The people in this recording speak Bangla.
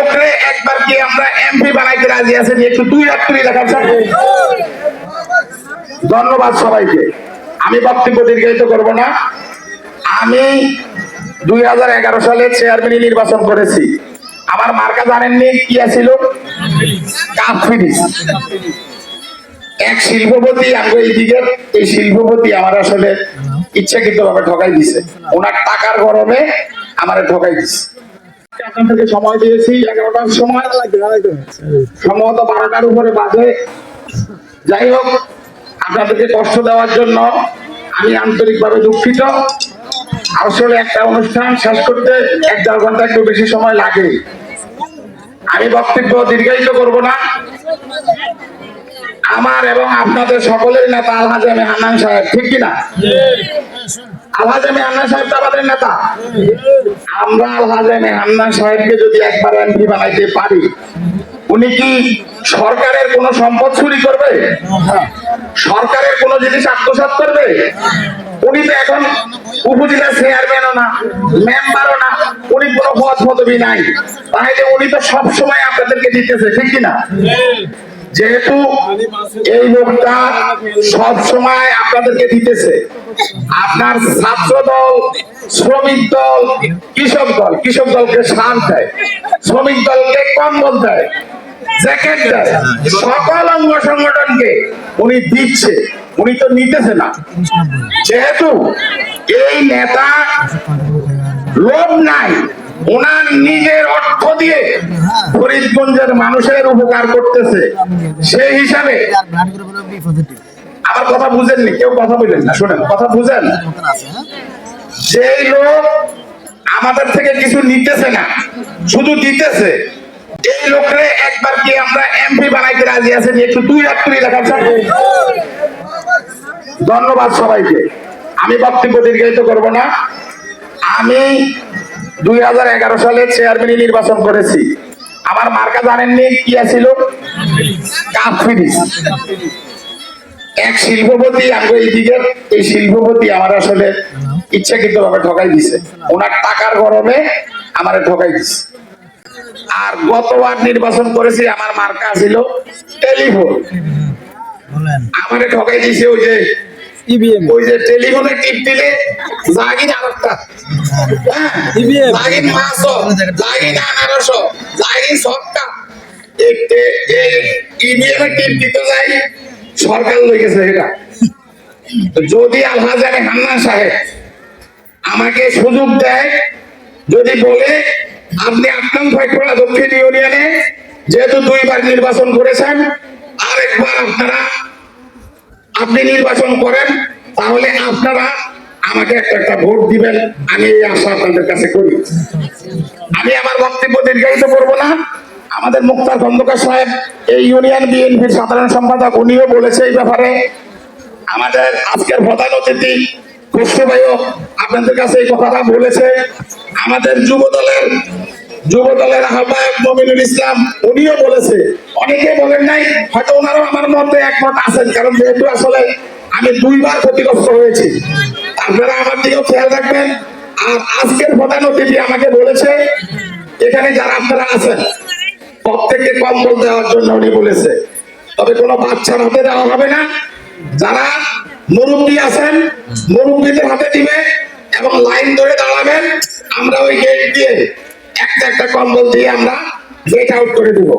লোকরে একবার কি আমরা এমপি বানাইতে রাজি আছেন? একটু দুই হাত তুলে দেখার সাথে ধন্যবাদ সবাইকে। আমি বক্তব্য দীর্ঘায়িত করব না। আমি দুই সালে চেয়ারম্যান নির্বাচন করেছি। আমার মার্কা জানেননি, কি ছিল কাপ এক শিল্পপতি আমি এইদিকে এই শিল্পপতি আমার আসলে ইচ্ছাকৃত ভাবে ঠকাই দিছে। ওনার টাকার গরমে আমার ঠকাই দিছে। আপনার থেকে সময় দিয়েছি, এগারোটার সময় সম্ভবত বারোটার উপরে বাজে যাই হোক, আপনাদেরকে কষ্ট দেওয়ার জন্য আমি আন্তরিকভাবে দুঃখিত। আসলে একটা অনুষ্ঠান শেষ করতে এক দেড় ঘণ্টা একটু বেশি সময় লাগে। আমি বক্তব্য দীর্ঘায়িত করব না। আমার এবং আপনাদের সকলের নেতা আলহাজ আমি হান্নান সাহেব, ঠিক কিনা? আলহাজ আমি হান্নান সাহেব তো আমাদের নেতা। আমরা আলহাজ আমি হান্নান সাহেবকে যদি একবার এমপি বানাইতে পারি, উনি কি সরকারের কোন সম্পদ চুরি করবে? সরকারের কোন জিনিস আত্মসাৎ করবে? উনি তো এখন উপজেলা চেয়ারম্যানও না মেম্বারও না, উনি কোনো পদ পদবি নাই। তাহলে উনি তো সব সময় আপনাদেরকে দিতেছে, ঠিক কিনা? যেহেতু এই লোকটা সব সময় আপনাদেরকে দিতেছে। আপনার ছাত্র দল শ্রমিক দল, কৃষক দল, কৃষক দলকে সার দেয়, শ্রমিক দলকে কম্বল দেয়, সকল অঙ্গ সংগঠনকে উনি দিচ্ছে, উনি তো নিতেছে না। যেহেতু এই নেতা লোভ নাই ওনার নিজের অর্থ দিয়ে ফরিদগঞ্জের মানুষের উপকার করতেছে। সেই হিসাবে আমার কথা বুঝেননি, কেউ কথা বললেন না, শোনেন, কথা বুঝেন। যে লোক আমাদের থেকে কিছু নিতেছে না, শুধু দিতেছে, এই লোকরে একবার কি আমরা এমপি বানাইতে রাজি আছেন? একটু দুই হাত তুলে দেখার সাথে ধন্যবাদ সবাইকে। আমি বক্তব্য দীর্ঘায়িত করব না। আমি দুই হাজার এগারো সালে চেয়ারম্যান নির্বাচন করেছি আমার মার্কা জানেননি কি ছিল ফিনিশ এক শিল্পপতি আমি এইদিকে এই শিল্পপতি আমার আসলে ইচ্ছাকৃত ভাবে ঠকাই দিছে ওনার টাকার গরমে আমারে ঠকাই দিছে আর গতবার নির্বাচন করেছি আমার মার্কা ছিল টেলিফোন আমারে ঠকাই দিছে ওই যে ইভিএম ওই যে টেলিফোনে টিপ দিলে জাগির আরেকটা। হ্যাঁ, EVM জাগির মাছও জাগির আনারসও জাগির সবটা। ইভিএম এর টিপ দিতে যাই সরকার লই এটা। যদি আলহাজ আলী হান্নান সাহেব আমাকে সুযোগ দেয় যদি বলে আপনি আটকাম ফাইকড়া দক্ষিণ ইউনিয়নে যেহেতু দুইবার নির্বাচন করেছেন আরেকবার আপনারা আপনি নির্বাচন করেন, তাহলে আপনারা আমাকে একটা একটা ভোট দিবেন, আমি এই আশা আপনাদের কাছে করি। আমি আমার বক্তব্য দীর্ঘায়িত করব না। আমাদের মুক্তার খন্দকার সাহেব, এই ইউনিয়ন বিএনপির সাধারণ সম্পাদক, উনিও বলেছে এই ব্যাপারে। আমাদের আজকের প্রধান অতিথি খুশু ভাইও আপনাদের কাছে এই কথাটা বলেছে। আমাদের যুব দলের যুব দলের আহ্বায়ক মমিনুল ইসলাম, উনিও বলেছে অনেকে বলেন নাই, হয়তো ওনারাও আমার মধ্যে একমত আছেন, কারণ যেহেতু আসলে আমি দুইবার ক্ষতিগ্রস্ত হয়েছি। আপনারা আমার দিকেও খেয়াল রাখবেন। আর আজকের প্রধান অতিথি আমাকে বলেছে, এখানে যারা আপনারা আছেন, প্রত্যেককে কম্বল দেওয়ার জন্য উনি বলেছে। তবে কোনো বাচ্চার হাতে দেওয়া হবে না। যারা মুরব্বী আছেন, মুরব্বীদের হাতে দিবে এবং লাইন ধরে দাঁড়াবেন, আমরা ওই গেট দিয়ে একটা একটা কম্বল দিয়ে আমরা গেট আউট করে দিব।